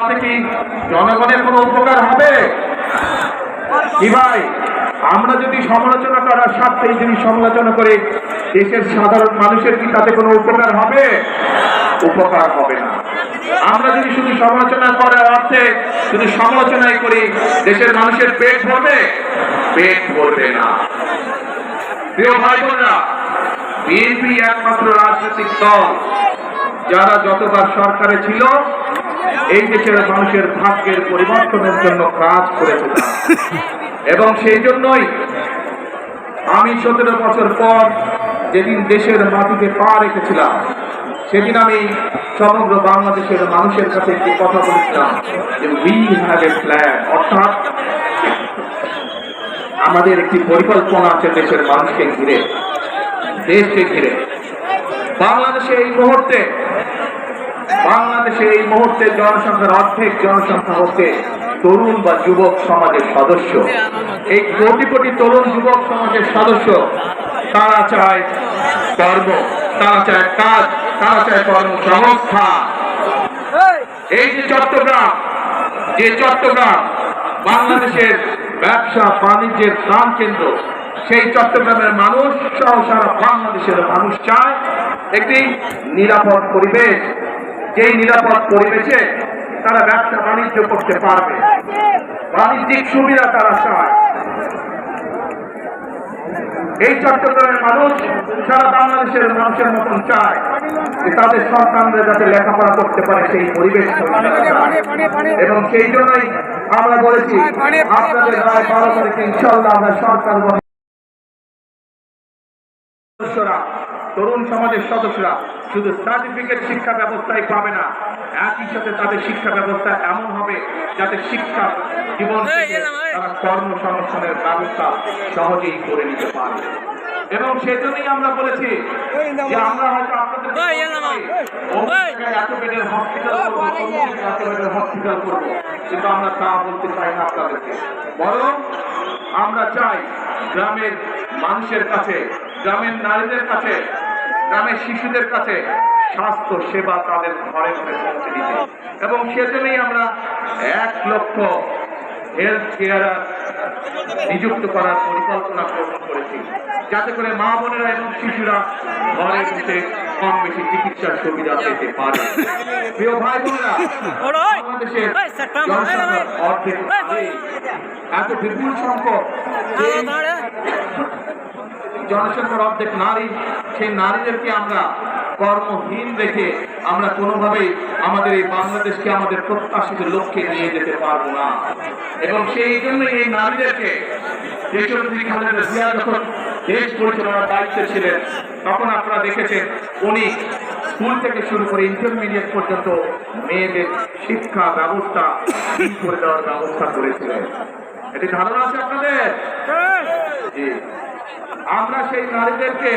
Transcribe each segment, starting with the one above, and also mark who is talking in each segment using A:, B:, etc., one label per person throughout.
A: জনগণের কোনো উপকার হবে? কি ভাই? আমরা যদি সমালোচনা করার স্বার্থে এই জিনিস সমালোচনা করে, দেশের সাধারণ মানুষের কি তাতে কোনো উপকার হবে? উপকার হবে না। আমরা যদি শুধু সমালোচনা করার অর্থে শুধু সমালোচনাই করি, দেশের মানুষের পেট ভরবে? পেট ভরবে না। প্রিয় ভাই বোনেরা, বিএনপি একমাত্র রাজনৈতিক দল। যারা যতবার সরকারে ছিল, এই দেশের মানুষের ভাগ্যের পরিবর্তনের জন্য কাজ করেছে এবং সেই জন্যই আমি সতেরো বছর পর যেদিন দেশের মাটিতে পা রেখেছিলাম, সেদিন আমি সমগ্র বাংলাদেশের মানুষের কাছে একটি কথা বলেছিলাম উই হ্যাভ এ প্ল্যান অর্থাৎ আমাদের একটি পরিকল্পনা আছে দেশের মানুষকে ঘিরে, দেশকে ঘিরে। বাংলাদেশে এই মুহূর্তে বাংলাদেশে এই মুহূর্তে জনসংখ্যার অর্ধেক জনসংখ্যা হচ্ছে তরুণ বা যুবক সমাজের সদস্য। এই কোটি কোটি তরুণ, যুবক সমাজের সদস্য, তারা চায় কর্ম, তারা চায় কাজ, তারা চায় কর্মসংস্থান এই যে চট্টগ্রাম যে চট্টগ্রাম, বাংলাদেশের ব্যবসা বাণিজ্যের প্রাণ কেন্দ্র, সেই চট্টগ্রামের মানুষ, সহ সারা বাংলাদেশের মানুষ চায় একটি নিরাপদ পরিবেশ। যেই নিরাপদ পরিবেশে তারা ব্যবসা বাণিজ্য করতে পারবে বাণিজ্যিক সুবিধা তারা চায় এই চট্টগ্রামের মানুষ সারা বাংলাদেশের মানুষের মতন চায় যে তাদের সন্তানরা যাতে লেখাপড়া করতে পারে সেই পরিবেশ। এবং সেই জন্যই আমরা বলেছি, আপনাদের রায় বারো তারিখে ইনশাল্লাহ আমরা সরকার তরুণ সমাজের সদস্যরা শুধু সার্টিফিকেট শিক্ষা ব্যবস্থায় পাবে না একই সাথে তাদের শিক্ষা ব্যবস্থা এমন হবে যাতে শিক্ষা জীবন থেকে তারা কর্মসংস্থানের ব্যবস্থা সহজেই করে নিতে পারবে এবং সেজন্যই আমরা বলেছি যে আমরা হয়তো আপনাদের এত বেডের এত বেডের হসপিটাল করব কিন্তু আমরা তা বলতে চাই না আপনাদেরকে। বরং আমরা চাই গ্রামের মানুষের কাছে গ্রামের নারীদের কাছে গ্রামের শিশুদের কাছে স্বাস্থ্য সেবা তাদের ঘরে ঘরে পৌঁছে দিতে এবং সেজন্যই আমরা এক লক্ষ হেলথ কেয়ারার নিযুক্ত করার পরিকল্পনা গ্রহণ করেছি যাতে করে মা বোনেরা এবং শিশুরা ঘরে বসে কম বেশি চিকিৎসার সুবিধা পেতে পারে প্রিয় ভাই বোনেরা বাংলাদেশের জনসংখ্যার অর্ধেক এত বিপুল সংখ্যক জনসংখ্যার অর্ধেক নারী সেই নারীদেরকে আমরা কর্মহীন রেখে আমরা কোনোভাবেই আমাদের এই বাংলাদেশকে আমাদের প্রত্যাশিত লক্ষ্যে নিয়ে যেতে পারব না। এবং সেই জন্যই এই নারীদেরকে জিয়া যখন দেশ পরিচালনার দায়িত্বে ছিলেন তখন আপনারা দেখেছেন উনি স্কুল থেকে শুরু করে ইন্টারমিডিয়েট পর্যন্ত মেয়েদের শিক্ষা ব্যবস্থা করে দেওয়ার ব্যবস্থা করেছিলেন। এটি ধারণা আছে আপনাদের? জি। আমরা সেই নারীদেরকে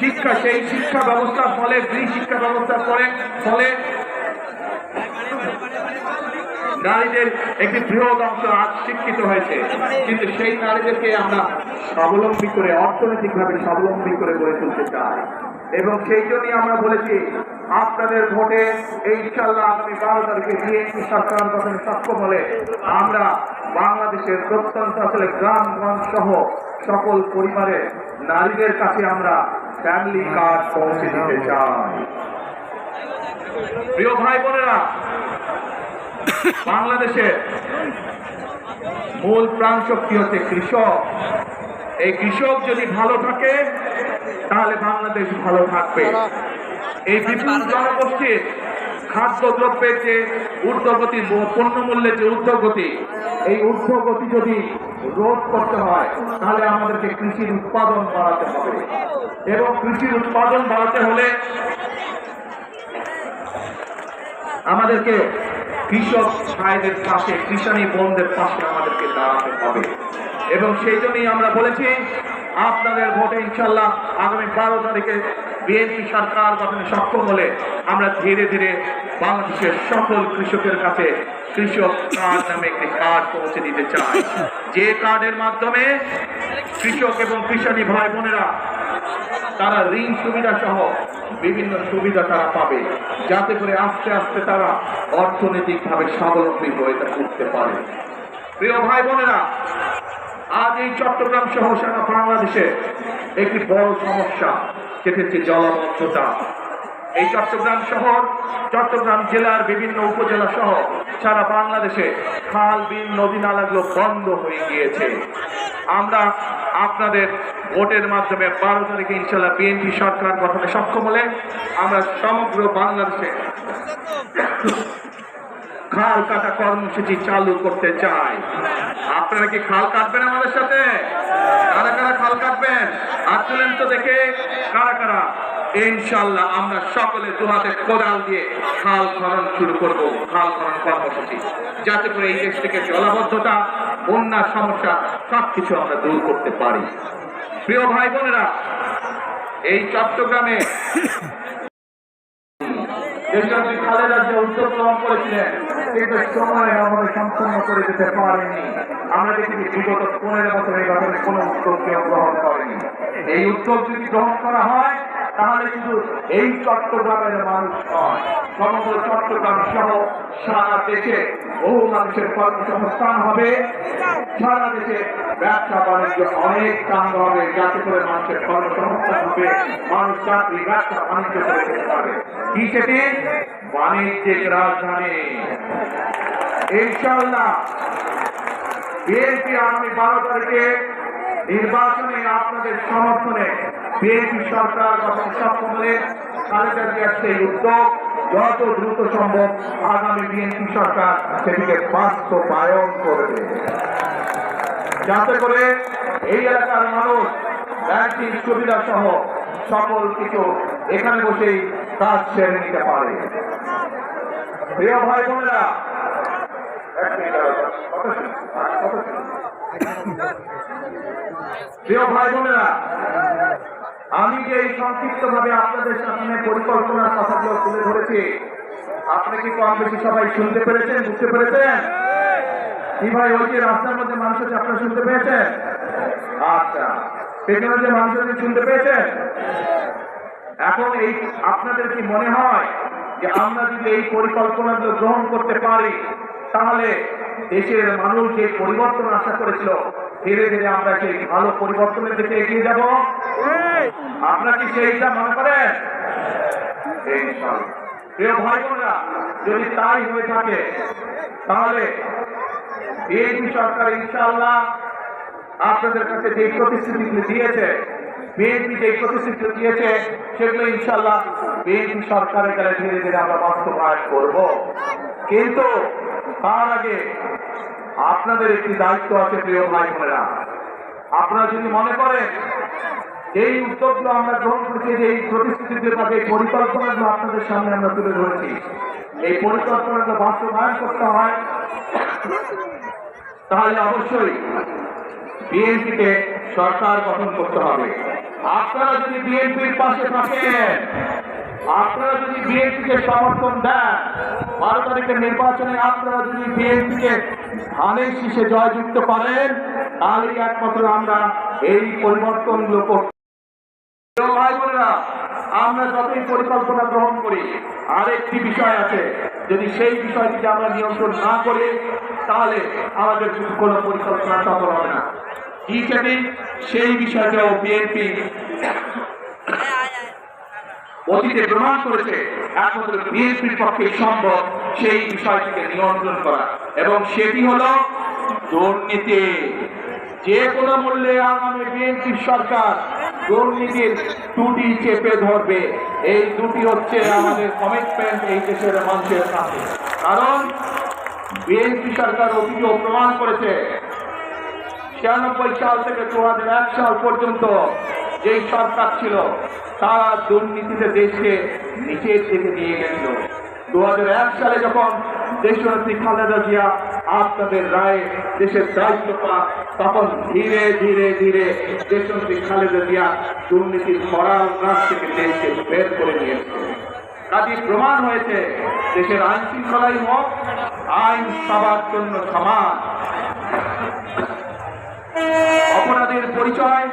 A: শিক্ষা, সেই শিক্ষা ব্যবস্থার ফলে গৃহ শিক্ষা ব্যবস্থার ফলে ফলে নারীদের একটি বৃহৎ অংশ আজ শিক্ষিত হয়েছে। কিন্তু সেই নারীদেরকে আমরা স্বাবলম্বী করে, অর্থনৈতিকভাবে স্বাবলম্বী করে গড়ে তুলতে চাই। এবং সেই জন্যই আমরা বলেছি, আপনাদের ভোটে এই ইনশাল্লাহ আগামী বারো তারিখে বিএনপি সরকার গঠনে সক্ষম হলে আমরা বাংলাদেশের প্রত্যন্ত আসলে গ্রামগঞ্জ সহ সকল পরিবারের নারীদের কাছে আমরা ফ্যামিলি কার্ড পৌঁছে দিতে চাই। প্রিয় ভাই বোনেরা, বাংলাদেশের মূল প্রাণ শক্তি হচ্ছে কৃষক। এই কৃষক যদি ভালো থাকে, তাহলে বাংলাদেশ ভালো থাকবে। এই বিপুল জনগোষ্ঠীর খাদ্য দ্রব্যের যে ঊর্ধ্বগতি পণ্য মূল্যের যে ঊর্ধ্বগতি, এই ঊর্ধ্বগতি যদি রোধ করতে হয়, তাহলে আমাদেরকে কৃষির উৎপাদন বাড়াতে হবে। এবং কৃষির উৎপাদন বাড়াতে হলে আমাদেরকে কৃষক ভাইদের পাশে, কৃষানি বোনদের পাশে আমাদেরকে দাঁড়াতে হবে। এবং সেই জন্যই আমরা বলেছি, আপনাদের ভোটে ইনশাল্লাহ আগামী বারো তারিখে বিএনপি সরকার গঠনে সক্ষম হলে আমরা ধীরে ধীরে বাংলাদেশের সকল কৃষকের কাছে কৃষক কার্ড নামে একটি কার্ড পৌঁছে দিতে চায়। যে কার্ডের মাধ্যমে কৃষক এবং কৃষানি ভাই বোনেরা, তারা ঋণ সুবিধা সহ বিভিন্ন সুবিধা তারা পাবে। যাতে করে আস্তে আস্তে তারা অর্থনৈতিকভাবে স্বাবলম্বী হয়ে উঠতে পারে। প্রিয় ভাই বোনেরা, আজ এই চট্টগ্রাম সহ সারা বাংলাদেশে একটি বড় সমস্যা, সেটি হচ্ছে জলাবদ্ধতা। এই চট্টগ্রাম শহর, চট্টগ্রাম জেলার বিভিন্ন উপজেলা সহ সারা বাংলাদেশে খাল, বিল, নদী, নালাগুলো বন্ধ হয়ে গিয়েছে। আমরা আপনাদের ভোটের মাধ্যমে বারো তারিখে ইনশাল্লাহ বিএনপি সরকার গঠনে সক্ষম হলে আমরা সমগ্র বাংলাদেশে খাল কাটা কর্মসূচি চালু করতে চাই আপনারা কি খাল কাটবেন আমাদের সাথে? কারা কারা খাল কাটবেন? আর তো দেখে কারা কারা। ইনশাল্লাহ আমরা সকলে দুহাতে কোদাল দিয়ে খাল খনন শুরু করব, খাল খনন কর্মসূচি। যাতে করে এই দেশ থেকে জলাবদ্ধতা বন্যার সমস্যা সবকিছু আমরা দূর করতে পারি। প্রিয় ভাই বোনেরা, এই চট্টগ্রামে খালেদা যে উদ্যোগ গ্রহণ করেছিলেন। কিন্তু সময় আমাদের সম্পূর্ণ করে দিতে পারেনি। আমরা দেখি বিগত পনেরো বছর এই ব্যাপারে কোনো উদ্যোগ কেউ গ্রহণ করেনি। এই উদ্যোগ যদি গ্রহণ করা হয়, তাহলে শুধু এই চট্টগ্রামের মানুষ নয়, সমগ্র চট্টগ্রাম সহ সারা দেশে বহু মানুষের কর্মসংস্থান হবে। সারা দেশে ব্যবসা বাণিজ্য অনেক কাম হবে, যাতে করে মানুষের কর্মসংস্থান হবে মানুষ চাকরি ব্যবসা বাণিজ্য করে পারে কি সেটি? বাণিজ্যিক রাজধানী। ইনশাল্লাহ বিএনপি আগামী বারো তারিখে নির্বাচনে আপনাদের সমর্থনে বিএনপি সরকার গঠন সক্ষম খালেদা জিয়ার সেই উদ্যোগ, যত দ্রুত সম্ভব আগামী বিএনপি সরকার সেটিকে বাস্তবায়ন করবে যাতে করে এই এলাকার মানুষ ব্যাংকিং সুবিধা সহ সকল কিছু এখানে বসেই কাজ সেরে নিতে পারে। প্রিয় ভাই বোনেরা। প্রিয় ভাই বোনেরা, আমি যে এই সংক্ষিপ্ত ভাবে আপনাদের সামনে পরিকল্পনার কথাগুলো তুলে ধরেছি, আপনি কি কম বেশি সবাই শুনতে পেরেছেন, বুঝতে পেরেছেন? কি ভাই, ওই যে রাস্তার মধ্যে মানুষ আছে, আপনারা শুনতে পেয়েছেন? আচ্ছা। পেছনে যে মানুষ আছে শুনতে পেয়েছেন? এখন এই আপনাদের কি মনে হয় যে আমরা যদি এই পরিকল্পনাগুলো গ্রহণ করতে পারি, তাহলে দেশের মানুষ যে পরিবর্তন আশা করেছিল, ধীরে ধীরে আমরা সেই ভালো পরিবর্তনের দিকে এগিয়ে যাব? আপনারা কি সেইটা মনে করেন? যদি তাই হয়ে থাকে, তাহলে বিএনপি সরকার ইনশাআল্লাহ আপনাদের কাছে যে প্রতিশ্রুতিগুলি দিয়েছে, বিএনপি যে প্রতিশ্রুতি দিয়েছে, সেগুলো ইনশাল্লাহ বিএনপি সরকারের কাছে ধীরে ধীরে আমরা বাস্তবায়ন করব। কিন্তু তার আগে আপনাদের একটি দায়িত্ব আছে, প্রিয় ভাই বোনেরা। আপনারা যদি মনে করেন, এই উদ্যোগগুলো আমরা গ্রহণ করেছি, যে এই প্রতিশ্রুতিদের মাঝে এই পরিকল্পনাগুলো আপনাদের সামনে আমরা তুলে ধরেছি। এই পরিকল্পনাগুলো বাস্তবায়ন করতে হয়, তাহলে অবশ্যই বিএনপিকে সরকার গঠন করতে হবে। আপনারা যদি বিএনপির পাশে থাকেন, আপনারা যদি বিএনপিকে সমর্থন দেন, বারো তারিখের নির্বাচনে আপনারা যদি বিএনপিকে ধানের শীষে জয়যুক্ত করেন তাহলে একমাত্র আমরা এই পরিবর্তনগুলো করতে আমরা যতই পরিকল্পনা গ্রহণ করি, আরেকটি বিষয় আছে যদি সেই বিষয়টিকে আমরা নিয়ন্ত্রণ না করি, তাহলে আমাদের কোনো পরিকল্পনা সফল হবে না। সেটি সেই বিষয়টাও বিএনপি অতীতে প্রমাণ করেছে একমাত্র বিএনপির পক্ষে সম্ভব সেই বিষয়টিকে নিয়ন্ত্রণ করা। এবং সেটি হলো দুর্নীতি। যে কোনো মূল্যে আগামী বিএনপির সরকার দুর্নীতির ত্রুটি চেপে ধরবে। এই দুটি হচ্ছে আমাদের কমিটমেন্ট এই দেশের মানুষের কাছে কারণ বিএনপি সরকার অভিযোগ প্রমাণ করেছে, ছিয়ানব্বই সাল থেকে দু সাল পর্যন্ত যেই সরকার ছিল, তারা দুর্নীতিতে দেশকে নিচের দিকে নিয়ে গেছিল। দু হাজার এক সালে যখন দেশনেত্রী খালেদা জিয়া আপনাদের রায়ে দেশের দায়িত্ব পান তখন ধীরে ধীরে ধীরে দেশনেত্রী খালেদা জিয়া দুর্নীতির করাল রাস থেকে দেশকে বের করে নিয়েছে। কাজে প্রমাণ হয়েছে, দেশের আইন শৃঙ্খলাই হোক, আইন সবার জন্য সমান। অপরাধের পরিচয়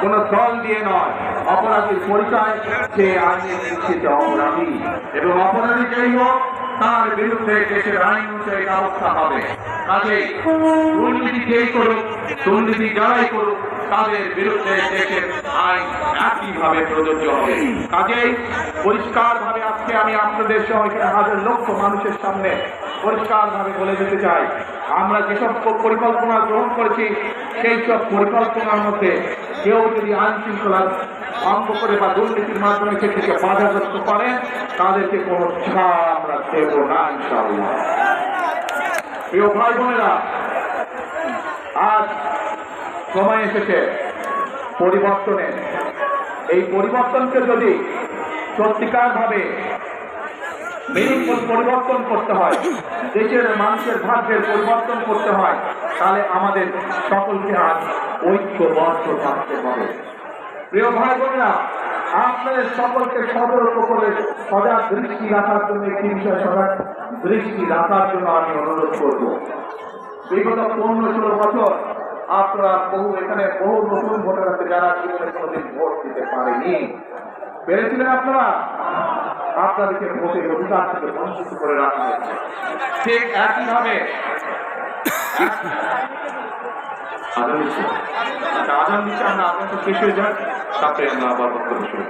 A: কোন দল দিয়ে নয়, অপরাধের পরিচয় সে আইনের দৃষ্টিতে অপরাধী। এবং অপরাধী যেই হোক তার বিরুদ্ধে দেশের আইন অনুযায়ী ব্যবস্থা হবে। কাজেই দুর্নীতি যেই করুক, দুর্নীতি যারাই করুক, তাদের বিরুদ্ধে দেশের আইন একইভাবে প্রযোজ্য হবে। কাজেই পরিষ্কারভাবে আজকে আমি আপনাদের সহ এখানে হাজার লক্ষ মানুষের সামনে পরিষ্কারভাবে বলে দিতে চাই, আমরা যেসব পরিকল্পনা গ্রহণ করেছি সেই সব পরিকল্পনার মধ্যে কেউ যদি আইন শৃঙ্খলা ভঙ্গ করে বা দুর্নীতির মাধ্যমে সেটিকে বাধাগ্রস্ত করেন তাদেরকে কোনো আমরা দেব না, ইনশাআল্লাহ। প্রিয় ভাই বোনেরা আজ সময় এসেছে পরিবর্তনের এই পরিবর্তনকে যদি সত্যিকার ভাবে পরিবর্তন করতে হয়, দেশের মানুষের ভাগ্যের পরিবর্তন করতে হয়, তাহলে আমাদের সকলকে আজ ঐক্যবদ্ধ থাকতে হবে। প্রিয় ভাই বোনেরা আপনাদের সকলকে সতর্ক করে সজাগ দৃষ্টি রাখার জন্য একটি বিষয় সজাগ দৃষ্টি রাখার জন্য আমি অনুরোধ করব। বিগত পনেরো ষোলো বছর আপনারা বহু, এখানে বহু নতুন ভোটার আছে যারা কোনোদিন ভোট দিতে পারেনি। পেরেছিলেন আপনারা? আপনাদেরকে ভোটের অধিকার থেকে বঞ্চিত করে রাখা হয়েছে। ঠিক একইভাবে আজান দিচ্ছে আজান দিচ্ছে আমরা আজান তো শেষ হয়ে যাক তারপরে আমরা আবার বক্তব্য শুরু।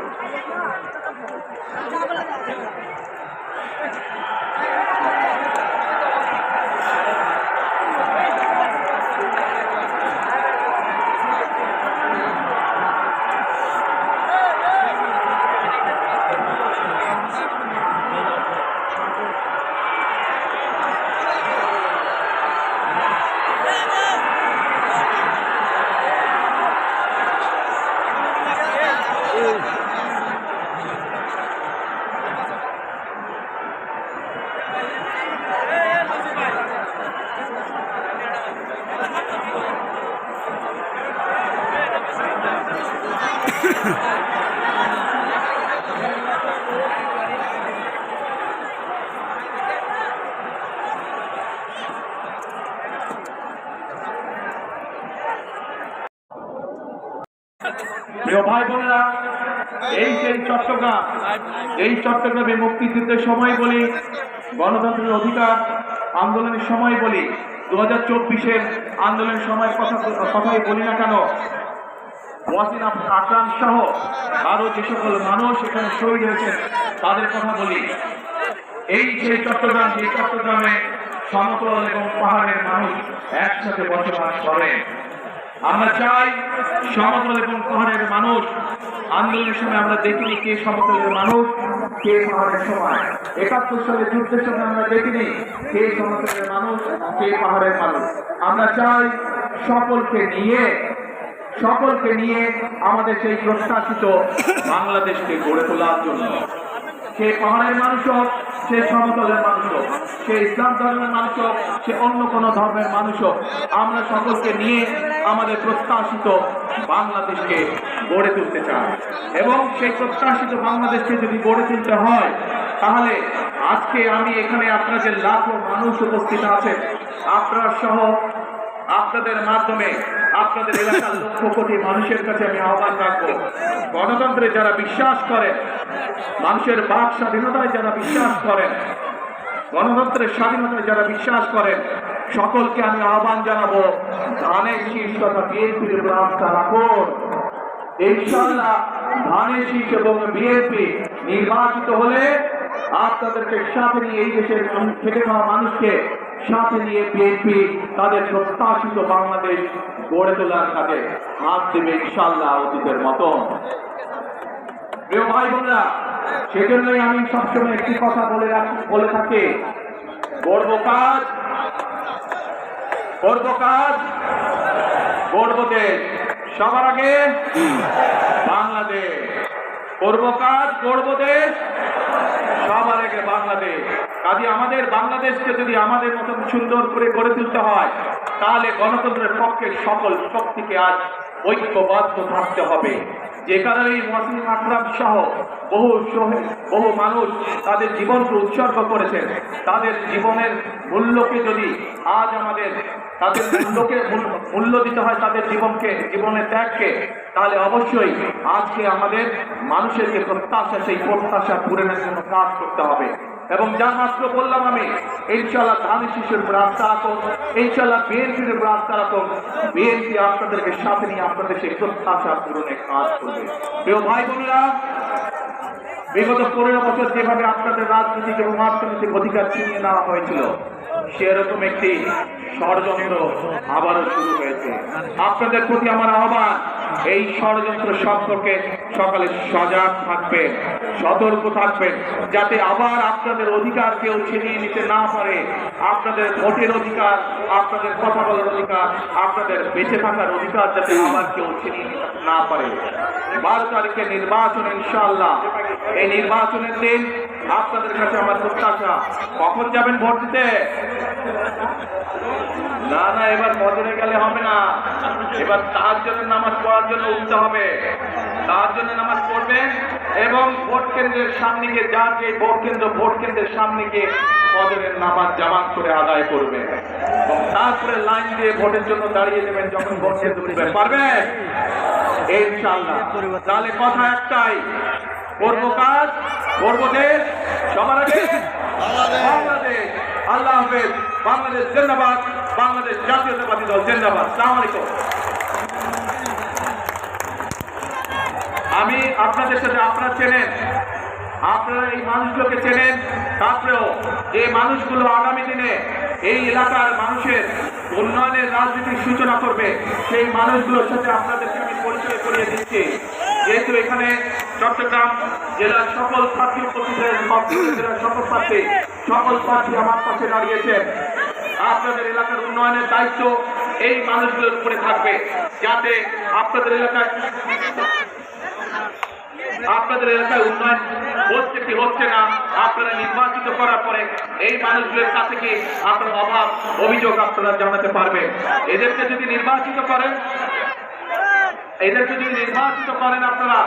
A: প্রিয় ভাই বোনেরা এই সেই চট্টগ্রাম, এই চট্টগ্রামে মুক্তিযুদ্ধের সময় বলি, গণতন্ত্রের অধিকার, আন্দোলনের সময় বলি দু হাজার চব্বিশের আন্দোলনের সময় কথা কথাই বলি না কেন? ওয়াসিন আকরাম সহ আরও যে সকল মানুষ এখানে শহীদ হয়েছেন, তাদের কথা বলি। এই যে চট্টগ্রাম, যে চট্টগ্রামে সমতল এবং পাহাড়ের মানুষ একসাথে বসবাস করে আমরা চাই সমতল এবং পাহাড়ের মানুষ। আন্দোলনের সময় আমরা দেখিনি কে সমতলের মানুষ, কে পাহাড়ের সময়। একাত্তর সালে যুদ্ধের সময় আমরা দেখিনি কে সমতলের মানুষ, কে পাহাড়ের মানুষ। আমরা চাই সকলকে নিয়ে সকলকে নিয়ে আমাদের সেই প্রত্যাশিত বাংলাদেশকে গড়ে তোলার জন্য। সে পাহাড়ের মানুষ হোক, সে সমতলের মানুষ হোক, সে ইসলাম ধর্মের মানুষ হোক, সে অন্য কোনো ধর্মের মানুষ হোক, আমরা সকলকে নিয়ে আমাদের প্রত্যাশিত বাংলাদেশকে গড়ে তুলতে চাই। এবং সেই প্রত্যাশিত বাংলাদেশকে যদি গড়ে তুলতে হয়, তাহলে আজকে আমি এখানে আপনাদের লাখো মানুষ উপস্থিত আছে। আপনার সহ আপনাদের মাধ্যমে আপনাদের এলাকার লক্ষ কোটি মানুষের কাছে আমি আহ্বান রাখব। গণতন্ত্রে যারা বিশ্বাস করেন মানুষের বাক স্বাধীনতায় যারা বিশ্বাস করেন গণতন্ত্রের স্বাধীনতায় যারা বিশ্বাস করেন সকলকে আমি আহ্বান জানাব, ধানের শীষ তথা বিএনপির রাস্তা রাখুন। ইনশাল্লাহ ধানের শীষ এবং বিএনপি নির্বাচিত হলে আপনাদেরকে সাথে নিয়ে এই দেশের খেটে খাওয়া মানুষকে সাথে নিয়ে বিএনপি তাদের প্রত্যাশিত বাংলাদেশ গড়ে তোলার কাজে হাত দেবে ইনশাল্লাহ অতীতের মতন। প্রিয় ভাই বোনরা, সেজন্যই আমি সবসময় একটি কথা বলে রাখি, বলে থাকি। করব কাজ করব কাজ করব দেশ। সবার আগে বাংলাদেশ। করব কাজ করব দেশ। সবার আগে বাংলাদেশ। কাজে আমাদের বাংলাদেশকে যদি আমাদের মতন সুন্দর করে গড়ে তুলতে হয়, তাহলে গণতন্ত্রের পক্ষে সকল শক্তিকে আজ ঐক্যবদ্ধ থাকতে হবে। যে কারণে মসলিম আকরাম সহ বহু বহু মানুষ তাদের জীবনকে উৎসর্গ করেছেন। তাদের জীবনের মূল্যকে যদি আজ আমাদের, তাদের মূল্যকে, মূল্য- মূল্য দিতে হয় তাদের জীবনকে, জীবনের ত্যাগকে, তাহলে অবশ্যই আজকে আমাদের মানুষের যে প্রত্যাশা, সেই প্রত্যাশা পূরণের জন্য কাজ করতে হবে। এবং যা মাত্র বললাম আমি ইনশাল্লাহ ধান শিশুর আস্থা রাখুন ইনশাল্লাহ বিএনপির আস্থা রাখুন বিএনপি আপনাদেরকে সাথে নিয়ে আপনাদের সেই প্রত্যাশা পূরণে কাজ করবে। প্রিয় ভাই বোনেরা, বিগত পনেরো বছর যেভাবে আপনাদের রাজনৈতিক এবং অর্থনৈতিক অধিকার ছিনিয়ে নেওয়া হয়েছিল, সেরকম একটি ষড়যন্ত্র আবারও শুরু হয়েছে। আপনাদের প্রতি আমার আহ্বান, এই ষড়যন্ত্র সম্পর্কে সকালে সজাগ থাকবেন, সতর্ক থাকবেন, যাতে আবার আপনাদের অধিকার কেউ ছিনিয়ে নিতে না পারে। আপনাদের ভোটের অধিকার, আপনাদের কথা বলার অধিকার, আপনাদের বেঁচে থাকার অধিকার যাতে আবার কেউ ছিনিয়ে নিতে না পারে। বারো তারিখে নির্বাচন ইনশাআল্লাহ। এই নির্বাচনের দিন আপনাদের কাছে আমার প্রত্যাশা। কখন যাবেন ভোট দিতে? না না, এবার বদলে গেলে হবে না। এবার তার জন্য নামাজ পড়ার জন্য উঠতে হবে। তার জন্য নামাজ পড়বেন এবং ভোট কেন্দ্রের সামনে গিয়ে যার যে ভোট কেন্দ্র, ভোট কেন্দ্রের সামনে গিয়ে ফজরের নামাজ জামাত করে আদায় করবেন। তারপরে লাইন দিয়ে ভোটের জন্য দাঁড়িয়ে দেবেন যখন ভোট কেন্দ্র উঠবেন পারবেন? তাহলে কথা একটাই, করব কাজ, করব দেশ, সবার আগে বাংলাদেশ। আল্লাহ হাফেজ, বাংলাদেশ জিন্দাবাদ, বাংলাদেশ জাতীয়তাবাদী দল জিন্দাবাদ। সালাম আমি আপনাদের সাথে, আপনারা চেনেন, আপনারা এই মানুষগুলোকে চেনেন, তারপরেও যে মানুষগুলো আগামী দিনে এই এলাকার মানুষের উন্নয়নের রাজনীতির সূচনা করবে, সেই মানুষগুলোর সাথে আপনাদেরকে আমি পরিচয় করিয়ে দিচ্ছি। যেহেতু এখানে চট্টগ্রাম জেলার সকল প্রার্থী জেলার সকল প্রার্থী সকল প্রার্থী আমার পাশে দাঁড়িয়েছেন। আপনাদের এলাকার উন্নয়নের দায়িত্ব এই মানুষগুলোর উপরে থাকবে, যাতে আপনাদের এলাকায় আপনাদের এলাকায় উন্নয়ন হচ্ছে কি হচ্ছে না, আপনারা নির্বাচিত করার পরে এই মানুষগুলোর কাছে কি আপনার অভাব অভিযোগ আপনারা জানাতে পারবেন? এদেরকে যদি নির্বাচিত করেন, এদেরকে যদি নির্বাচিত করেন আপনারা,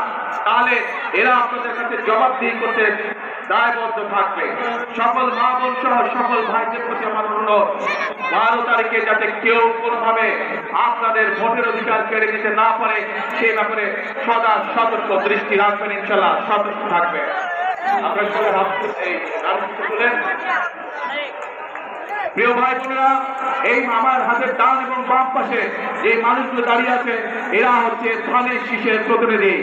A: তাহলে এরা আপনাদের কাছে জবাবদিহি করতে দায়বদ্ধ থাকবে। সকল মা বোন সহ সকল ভাইদের প্রতি আমার অনুরোধ, বারো তারিখে যাতে কেউ কোনোভাবে আপনাদের ভোটের অধিকার কেড়ে নিতে না পারে সেই ব্যাপারে সদা সতর্ক দৃষ্টি রাখবেন ইনশাল্লাহ সতর্ক থাকবে। প্রিয় ভাই বোনেরা, এই আমার হাতের ডান এবং বাম পাশে যে মানুষগুলো দাঁড়িয়ে আছে, এরা হচ্ছে ধানের শীষের প্রতিনিধি।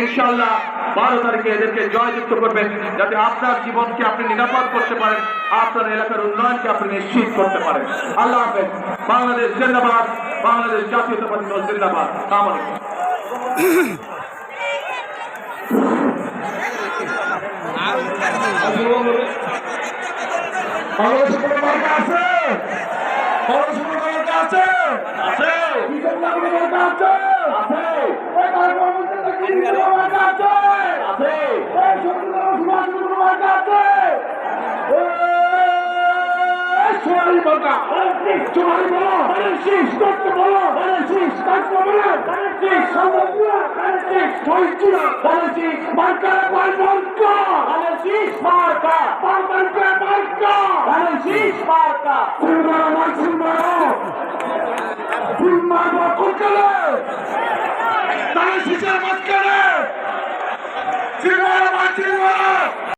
A: ইনশাল্লাহ বারো তারিখে এদেরকে জয়যুক্ত করবেন যাতে আপনার জীবনকে আপনি নিরাপদ করতে পারেন আপনার এলাকার উন্নয়নকে আপনি নিশ্চিত করতে পারেন। আল্লাহ হাফেজ। বাংলাদেশ জিন্দাবাদ বাংলাদেশ জাতীয়তাবাদী দল জিন্দাবাদ।
B: আছে। আছে। আছে। আছে। আছে এই কারণ মন্ত্রীদের কি কোনো মার্কা আছে আছে এই শক্তিধর সমাজ কোনো মার্কা আছে এই সোনালী মার্কা সোনালী বলো শীষ করতে বলো শীষ কাটতে বলো শীষ সমুদ্রা শীষ শহীদুরা শীষ মার্কা মার্কা শীষ মার্কা মার্কা মার্কা শীষ মার্কা ফুলমারা মার ফুলমারা ফুলমারা কোকলে তাহলে শীষের মাঝখানে। ফুলমারা মার ফুলমারা